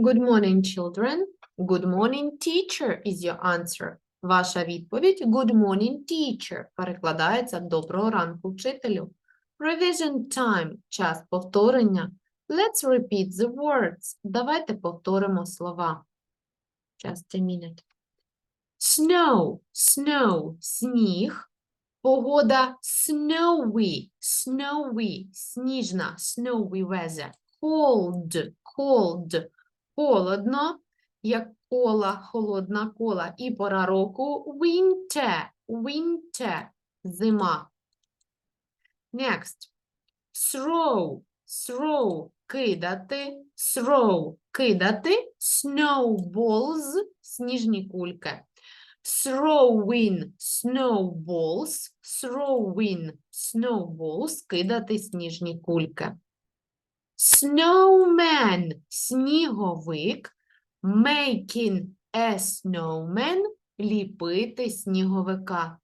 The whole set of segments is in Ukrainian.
Good morning, children. Good morning, teacher is your answer. Ваша відповідь Good morning, teacher перекладається Доброго ранку, вчителю. Revision time – час повторення. Let's repeat the words. Давайте повторимо слова. Just a minute. Snow, snow, сніг. Погода snowy, snowy, сніжна, snowy weather. Cold, cold, холодно, як кола, холодна кола. І пора року winter, winter, зима. Next. Throw, throw, кидати, throw, кидати, snowballs, сніжні кульки. Throwing snowballs, throwing snowballs, кидати сніжні кульки. Snowman – сніговик, making a snowman – ліпити сніговика.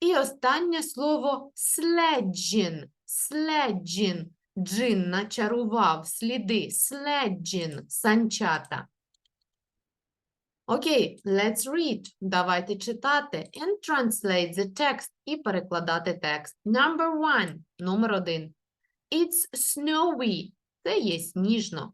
І останнє слово sledging, sledging, джин начарував, сліди, sledging, санчата. Окей, let's read. Давайте читати and translate the text і перекладати текст. Number one, номер один. It's snowy. Це є сніжно.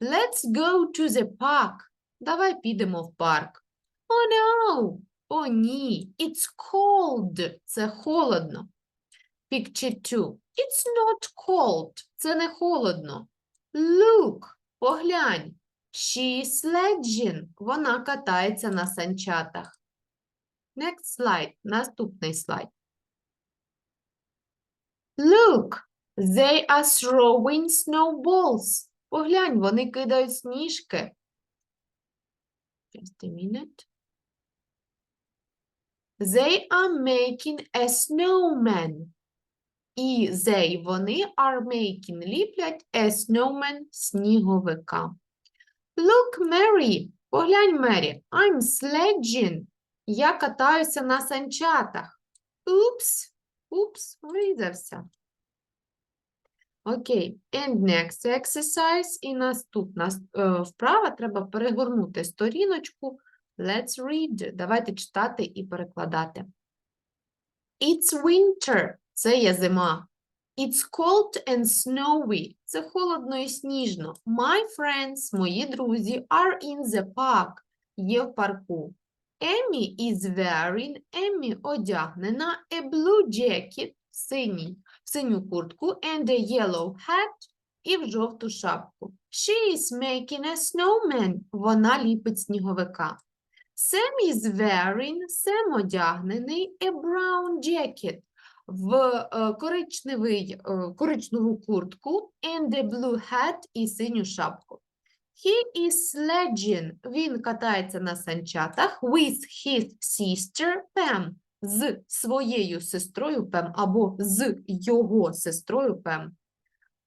Let's go to the park. Давай підемо в парк. Oh no! О, ні. It's cold. Це холодно. Picture two. It's not cold. Це не холодно. Look. Поглянь. She is sledging. Вона катається на санчатах. Next slide. Наступний слайд. Look. They are throwing snowballs. Поглянь, вони кидають сніжки. Just a minute. They are making a snowman. І they, вони are making, ліплять a snowman сніговика. Look, Mary, поглянь, Мері, I'm sledging. Я катаюся на санчатах. Упс, упс, врізався. Окей, and next exercise. І наступна е, вправа треба перегорнути сторіночку. Let's read. Давайте читати і перекладати. It's winter. Це є зима. It's cold and snowy. Це холодно і сніжно. My friends, мої друзі, are in the park. Є в парку. Emmy is wearing, Еммі одягнена a blue jacket, синій, синю куртку and a yellow hat і в жовту шапку. She is making a snowman. Вона ліпить сніговика. Sam is wearing, Сем одягнений a brown jacket в е, коричневий, е, коричневу куртку and a blue hat і синю шапку. He is sledging. Він катається на санчатах with his sister Pam. З своєю сестрою Пем або з його сестрою Пем.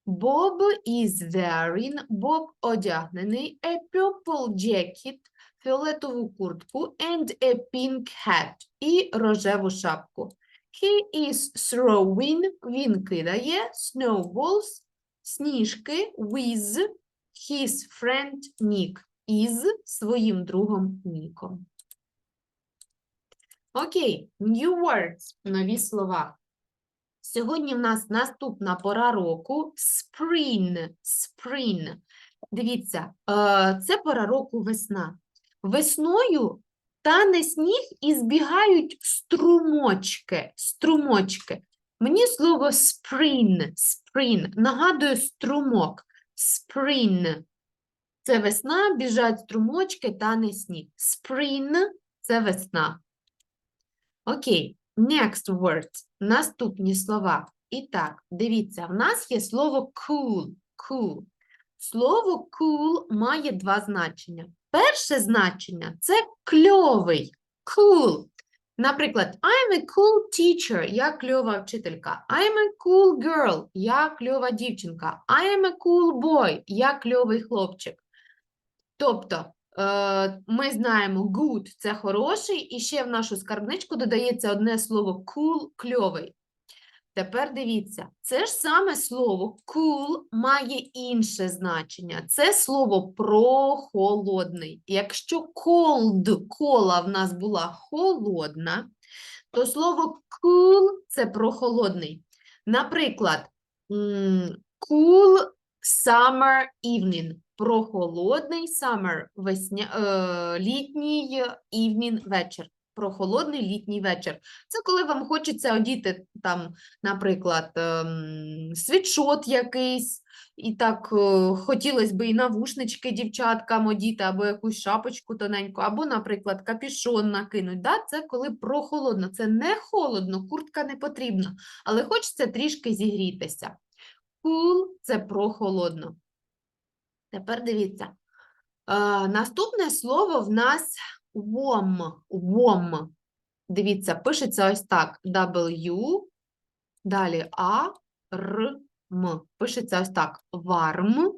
Bob is wearing, Боб одягнений a purple jacket, фіолетову куртку and a pink hat і рожеву шапку. He is throwing, він кидає snowballs, сніжки with his friend Nick, із своїм другом Ніком. Окей, new words, нові слова. Сьогодні в нас наступна пора року spring, spring. Дивіться, е, це пора року весна. Весною тане сніг і збігають струмочки, струмочки. Мені слово spring, spring нагадує струмок. Spring. Це весна, біжать струмочки, тане сніг. Spring – це весна. Окей, next word. Наступні слова. І так, дивіться, в нас є слово cool. cool. Слово cool має два значення. Перше значення це кльовий, cool. Наприклад, I'm a cool teacher, я кльова вчителька. I'm a cool girl, я кльова дівчинка. I am a cool boy, я кльовий хлопчик. Тобто, ми знаємо good – це хороший, і ще в нашу скарбничку додається одне слово cool – кльовий. Тепер дивіться, це ж саме слово cool має інше значення. Це слово прохолодний. Якщо cold, кола в нас була холодна, то слово cool – це прохолодний. Наприклад, cool summer evening. Прохолодний summer, весня, е, літній evening вечір. Прохолодний літній вечір. Це коли вам хочеться одіти там, наприклад, ем, світшот якийсь, і так е, хотілося б і навушнички дівчаткам одіти, або якусь шапочку тоненьку, або, наприклад, капюшон накинуть. Да? Це коли прохолодно. Це не холодно, куртка не потрібна, але хочеться трішки зігрітися. Cool – це прохолодно. Тепер дивіться. Е, наступне слово в нас warm. warm. Дивіться, пишеться ось так. W, далі А, Р, М. Пишеться ось так. Warm.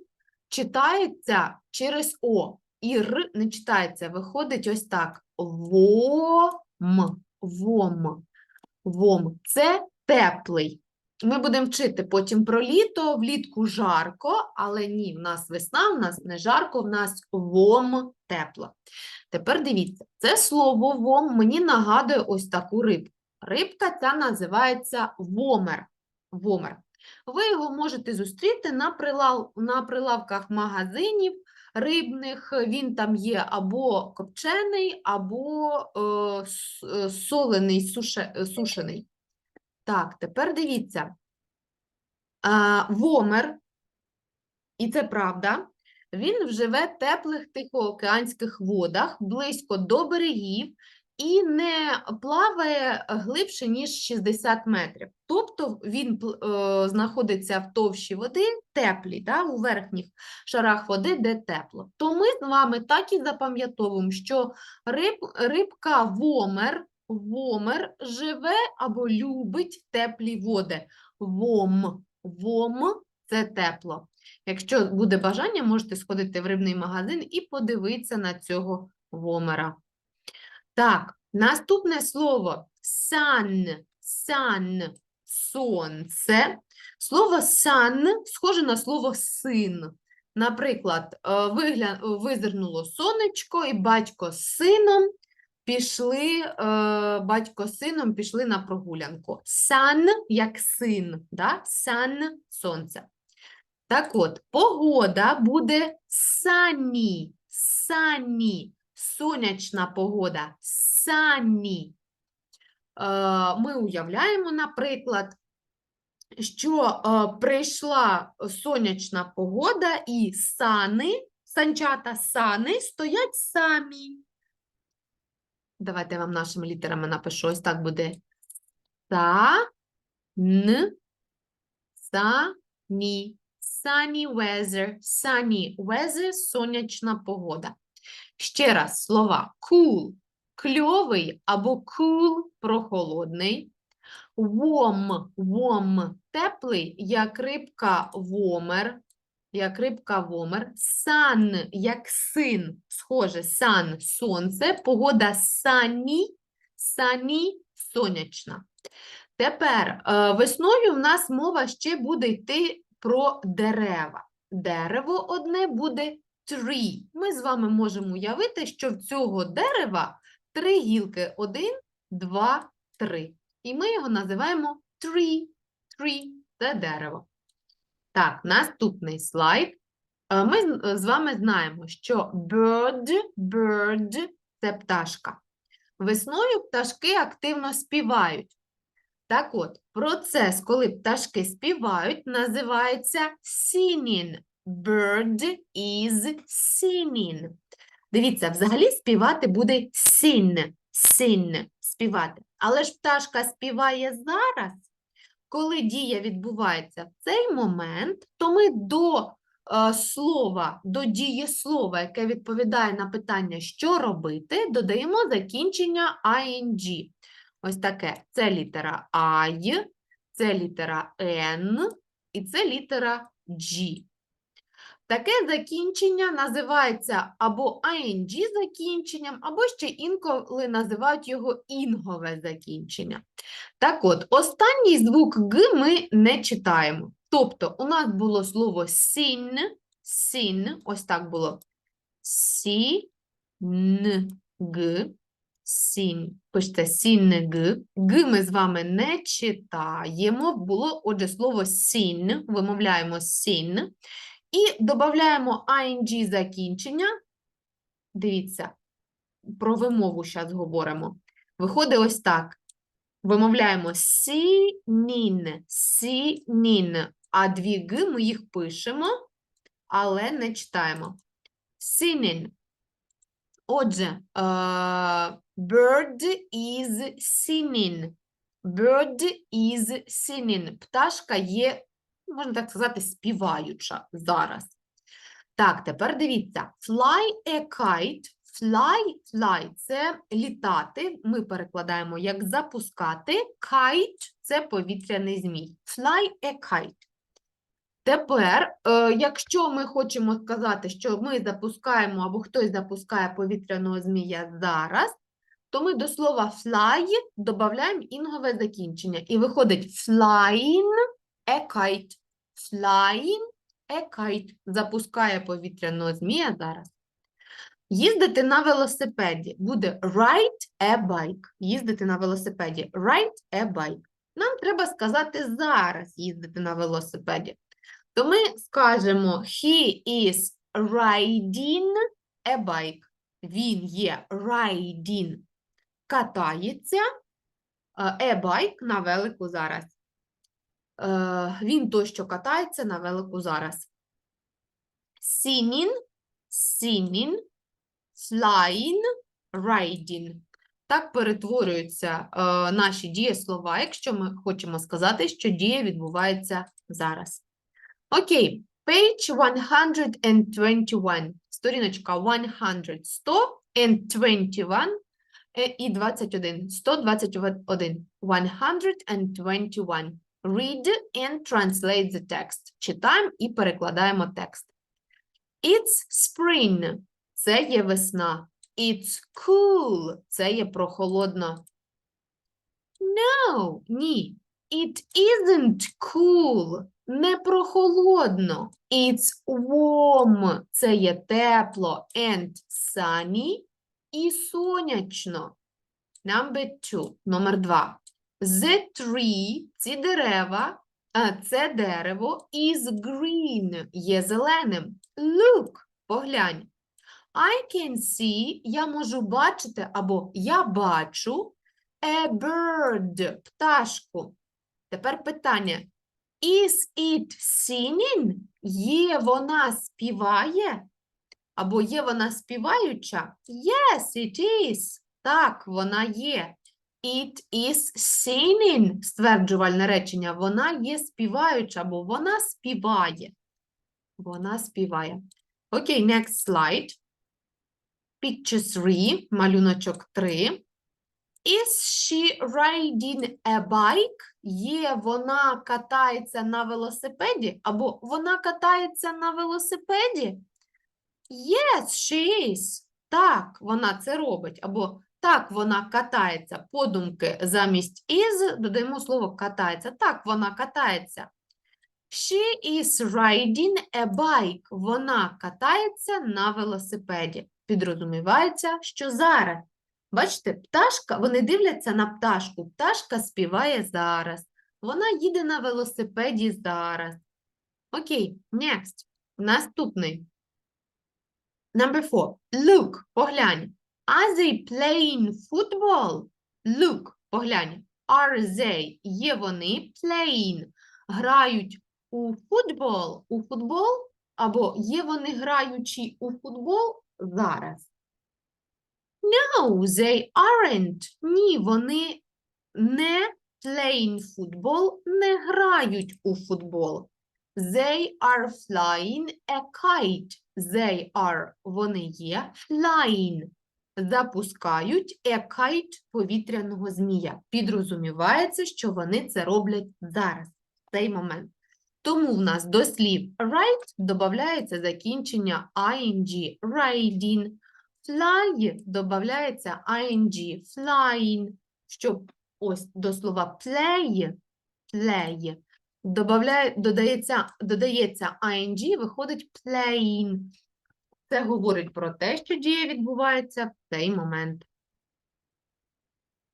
Читається через О. І Р не читається. Виходить ось так. Вом. Вом. Вом. Це теплий. Ми будемо вчити потім про літо, влітку жарко, але ні, в нас весна, в нас не жарко, в нас вом тепло. Тепер дивіться, це слово вом мені нагадує ось таку рибку. Рибка ця називається вомер. вомер. Ви його можете зустріти на, прилав... на прилавках магазинів рибних. Він там є або копчений, або е, е, солений, суше... сушений. Так, тепер дивіться. А, Вомер, і це правда, він живе в теплих тихоокеанських водах, близько до берегів і не плаває глибше, ніж 60 метрів. Тобто він е, знаходиться в товщі води, теплій, да, у верхніх шарах води, де тепло. То ми з вами так і запам'ятовуємо, що риб, рибка вомер, вомер живе або любить теплі води. Вом, вом це тепло. Якщо буде бажання, можете сходити в рибний магазин і подивитися на цього вомера. Так, наступне слово sun, sun, сонце. Слово sun схоже на слово син. Наприклад, е, визирнуло сонечко, і батько з сином пішли, е, батько з сином пішли на прогулянку. Sun як син, да? sun – сонце. Так от, погода буде sunny, sunny, сонячна погода, sunny. Е, Ми уявляємо, наприклад, що е, прийшла сонячна погода і сани, санчата сани стоять самі. Давайте я вам нашими літерами напишу. Ось так буде. Са, н, са, ні. Sunny weather, sunny weather – сонячна погода. Ще раз слова cool – кльовий або cool – прохолодний. Warm, warm – теплий, як рибка вомер, як рибка вомер. Sun – як син, схоже, sun – сонце, погода sunny, sunny – сонячна. Тепер е, весною в нас мова ще буде йти про дерева. Дерево одне буде tree. Ми з вами можемо уявити, що в цього дерева три гілки. Один, два, три. І ми його називаємо tree. Tree – це дерево. Так, наступний слайд. Е, Ми з- з вами знаємо, що bird, bird – це пташка. Весною пташки активно співають. Так от, процес, коли пташки співають, називається singing. Bird is singing. Дивіться, взагалі співати буде sing, sing, співати. Але ж пташка співає зараз, коли дія відбувається в цей момент, то ми до е, слова, до дієслова, яке відповідає на питання, що робити, додаємо закінчення ing. Ось таке. Це літера I, це літера N і це літера G. Таке закінчення називається або ing закінченням, або ще інколи називають його інгове закінчення. Так от, останній звук Г ми не читаємо. Тобто, у нас було слово сін, сін, ось так було. Сі, н, г, сін. Пишете сін, г. Г ми з вами не читаємо. Було, отже, слово сін, вимовляємо сін. І додаємо ing закінчення. Дивіться, про вимову зараз говоримо. Виходить ось так. Вимовляємо сінін, сінін. А дві г ми їх пишемо, але не читаємо. Сінін. Отже, е, bird is singing. Bird is singing. Пташка є можна так сказати, співаюча зараз. Так, тепер дивіться. Fly a kite. Fly, fly – це літати. Ми перекладаємо як запускати. Kite – це повітряний змій. Fly a kite. Тепер, е, якщо ми хочемо сказати, що ми запускаємо або хтось запускає повітряного змія зараз, то ми до слова fly додаємо інгове закінчення. І виходить flying a kite. Flying a kite. Запускає повітряного змія зараз. Їздити на велосипеді буде ride a bike. Їздити на велосипеді. Ride a bike. Нам треба сказати зараз їздити на велосипеді. То ми скажемо he is riding a bike. Він є riding. Катається е, a bike на велику зараз. Е, Він той, що катається на велику зараз. Singing, singing, flying, riding. Так перетворюються е, наші дієслова, якщо ми хочемо сказати, що дія відбувається зараз. Окей, page 121, сторіночка 100, 100 and 21 е, і 21, 121, 121. Read and translate the text. Читаємо і перекладаємо текст. It's spring. Це є весна. It's cool. Це є прохолодно. No, ні. It isn't cool. Не прохолодно. It's warm. Це є тепло. And sunny. І сонячно. Number two. Номер два. The tree, ці дерева, це дерево is green, є зеленим. Look, поглянь. I can see, я можу бачити, або я бачу a bird, пташку. Тепер питання. Is it singing? Є вона співає? Або є вона співаюча? Yes, it is. Так, вона є. It is singing, стверджувальне речення. Вона є співаюча, або вона співає. Вона співає. Окей, next slide. Picture 3, малюночок 3. Is she riding a bike? Є вона катається на велосипеді, або вона катається на велосипеді? Yes, she is. Так, вона це робить. Або так, вона катається. Подумки замість is додаємо слово катається. Так, вона катається. She is riding a bike. Вона катається на велосипеді. Підрозумівається, що зараз. Бачите, пташка, вони дивляться на пташку. Пташка співає зараз. Вона їде на велосипеді зараз. Окей, next. Наступний. Number four. Look, поглянь. Are they playing football? Look, поглянь. Are they? Є вони playing. Грають у футбол. У футбол? Або є вони граючі у футбол зараз? No, they aren't. Ні, вони не playing football, не грають у футбол. They are flying a kite. They are, вони є, flying. Запускають kite повітряного змія. Підрозумівається, що вони це роблять зараз, в цей момент. Тому в нас до слів write додається закінчення ing, riding. Fly додається ing, flying. Щоб ось до слова play, play, додається, додається ing, виходить playing. Це говорить про те, що дія відбувається в цей момент.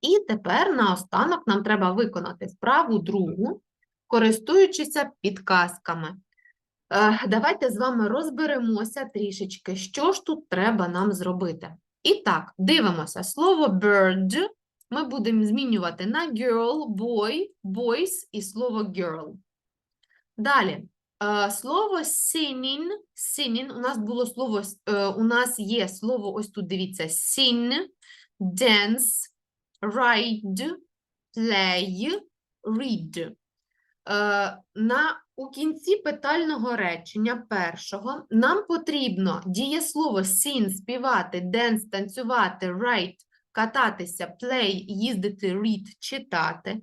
І тепер наостанок нам треба виконати справу другу, користуючися підказками. Е, Давайте з вами розберемося трішечки, що ж тут треба нам зробити. І так, дивимося. Слово bird ми будемо змінювати на girl, boy, boys і слово girl. Далі, слово singing, singing, у нас було слово, е, у нас є слово, ось тут дивіться, sing, dance, ride, play, read. Е, На, у кінці питального речення першого нам потрібно дієслово sing, співати, dance, танцювати, write, кататися, play, їздити, read, читати.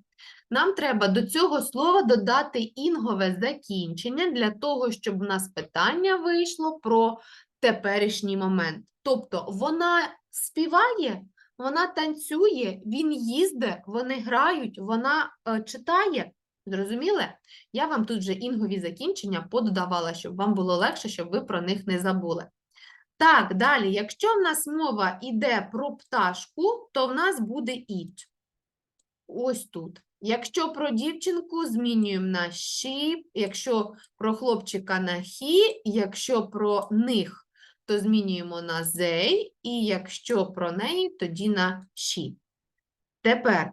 Нам треба до цього слова додати інгове закінчення для того, щоб у нас питання вийшло про теперішній момент. Тобто вона співає, вона танцює, він їздить, вони грають, вона е, читає. Зрозуміли? Я вам тут вже інгові закінчення пододавала, щоб вам було легше, щоб ви про них не забули. Так, далі, якщо в нас мова йде про пташку, то в нас буде it. Ось тут. Якщо про дівчинку, змінюємо на she, якщо про хлопчика на he, якщо про них, то змінюємо на they, і якщо про неї, тоді на she. Тепер е,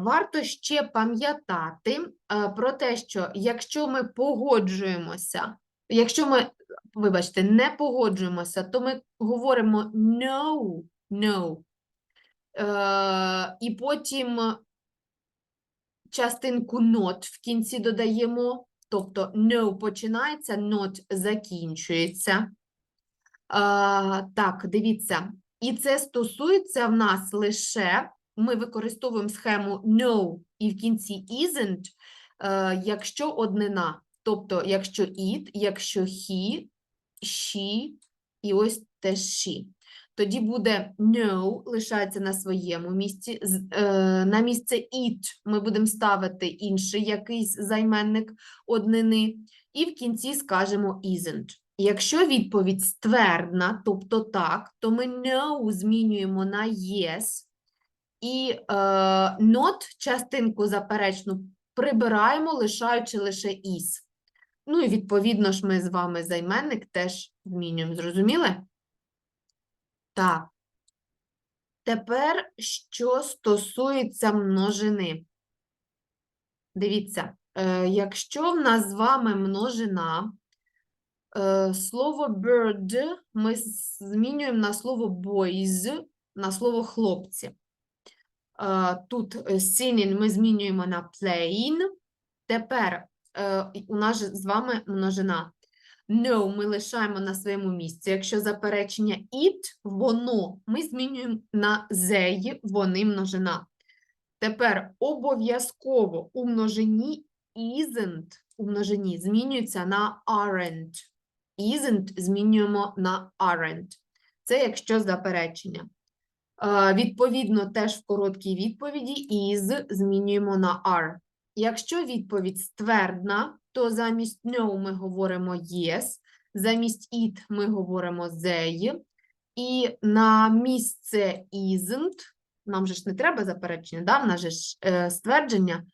варто ще пам'ятати е, про те, що якщо ми погоджуємося, якщо ми, вибачте, не погоджуємося, то ми говоримо no, no. Е, і потім частинку not в кінці додаємо, тобто no починається, not закінчується. А, так, дивіться, і це стосується в нас лише, ми використовуємо схему no і в кінці isn't, е, якщо однина. Тобто, якщо it, якщо he, she і ось теж she. Тоді буде no, лишається на своєму місці. е, На місце it ми будемо ставити інший якийсь займенник однини. І в кінці скажемо isn't. Якщо відповідь ствердна, тобто так, то ми no змінюємо на yes. І е, not частинку заперечну прибираємо, лишаючи лише is. Ну і відповідно ж ми з вами займенник теж змінюємо. Зрозуміли? Так. Тепер, що стосується множини. Дивіться, е, якщо в нас з вами множина, е, слово bird ми змінюємо на слово boys, на слово хлопці. Е, Тут singing ми змінюємо на playing. Тепер у нас з вами множина. No ми лишаємо на своєму місці. Якщо заперечення it, воно, ми змінюємо на they, вони множина. Тепер обов'язково у множині isn't у множині змінюється на aren't. Isn't змінюємо на aren't. Це якщо заперечення. Е, Відповідно, теж в короткій відповіді is змінюємо на are. Якщо відповідь ствердна, то замість no ми говоримо yes, замість it ми говоримо they, і на місце isn't, нам же ж не треба заперечення, да? в нас же ж е, ствердження,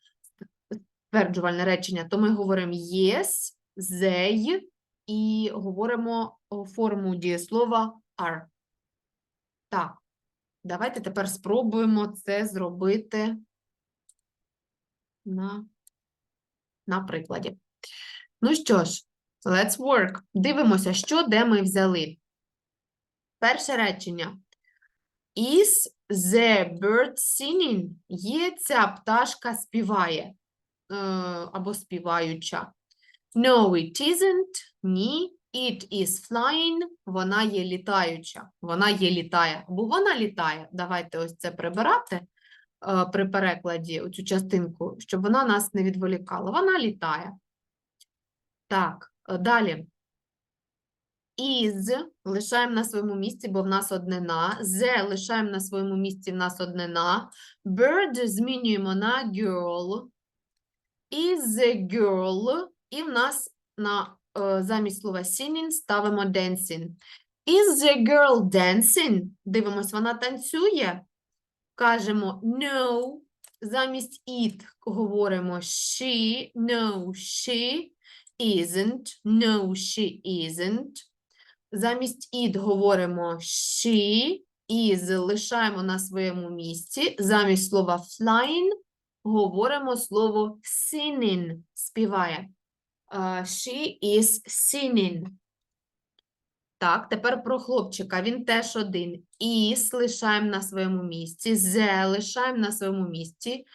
стверджувальне речення, то ми говоримо yes, they і говоримо форму дієслова are. Так. Давайте тепер спробуємо це зробити на, на прикладі. Ну що ж, let's work. Дивимося, що де ми взяли. Перше речення. Is the bird singing? Є ця пташка співає е, або співаюча. No, it isn't. Ні. It is flying. Вона є літаюча. Вона є літає. Або вона літає. Давайте ось це прибирати е, при перекладі, оцю частинку, щоб вона нас не відволікала. Вона літає. Так, е, далі. Is лишаємо на своєму місці, бо в нас однина. The лишаємо на своєму місці, в нас однина. Bird змінюємо на girl. Is a girl. І в нас на, е, замість слова singing ставимо dancing. Is the girl dancing? Дивимось, вона танцює. Кажемо no. Замість it говоримо she. No, she isn't. No, she isn't. Замість it говоримо she, is лишаємо на своєму місці. Замість слова flying говоримо слово singing, співає. А, She is singing. Так, тепер про хлопчика. Він теж один. Is лишаємо на своєму місці. The лишаємо на своєму місці.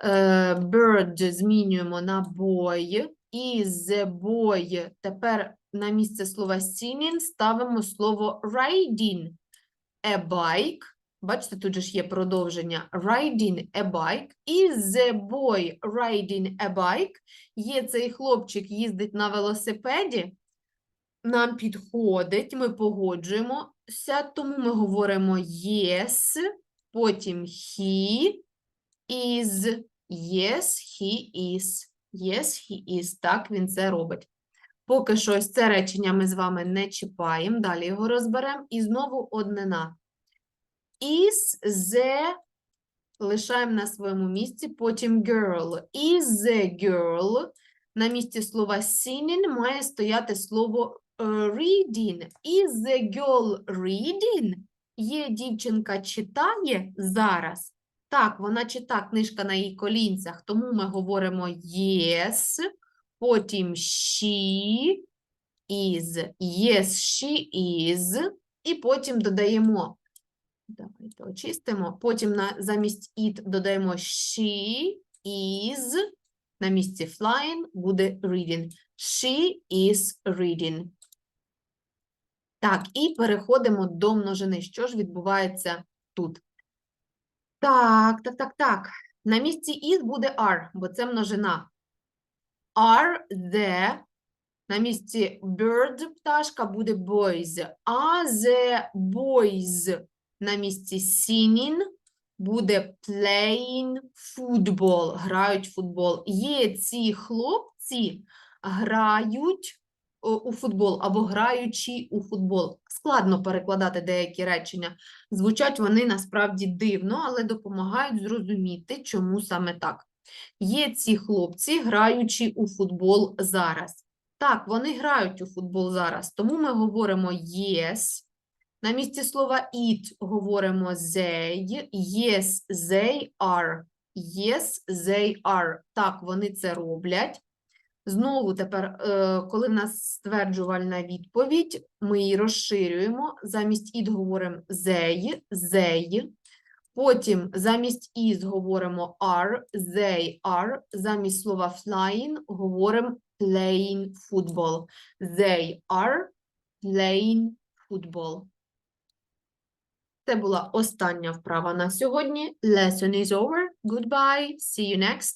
Е, Bird змінюємо на boy. Is boy. Тепер на місце слова singing ставимо слово riding a bike. Бачите, тут же ж є продовження. Riding a bike. Is the boy riding a bike? Є цей хлопчик їздить на велосипеді. Нам підходить, ми погоджуємося, тому ми говоримо yes, потім he is. Yes, he is. Yes, he is. Так, він це робить. Поки що ось це речення ми з вами не чіпаємо, далі його розберемо. І знову однина. Is the лишаємо на своєму місці, потім girl. Is the girl на місці слова singing має стояти слово е, reading. Is the girl reading? Є дівчинка читає зараз. Так, вона читає книжка на її колінцях, тому ми говоримо yes, потім she is. Yes, she is. І потім додаємо, давайте очистимо, потім на, замість it додаємо she is, на місці flying буде reading. She is reading. Так, і переходимо до множини. Що ж відбувається тут? Так, так, так, так. На місці is буде are, бо це множина. Are the, на місці bird пташка буде boys. Are the boys на місці singing буде playing football, грають футбол. Є ці хлопці грають у футбол або граючи у футбол. Складно перекладати деякі речення. Звучать вони насправді дивно, але допомагають зрозуміти, чому саме так. Є ці хлопці, граючи у футбол зараз. Так, вони грають у футбол зараз, тому ми говоримо yes. На місці слова it говоримо they. Yes, they are. Yes, they are. Так, вони це роблять. Знову тепер, е, коли в нас стверджувальна відповідь, ми її розширюємо. Замість it говоримо they, they. Потім замість is говоримо are, they are. Замість слова flying говоримо playing football. They are playing football. Це була остання вправа на сьогодні. Lesson is over. Goodbye. See you next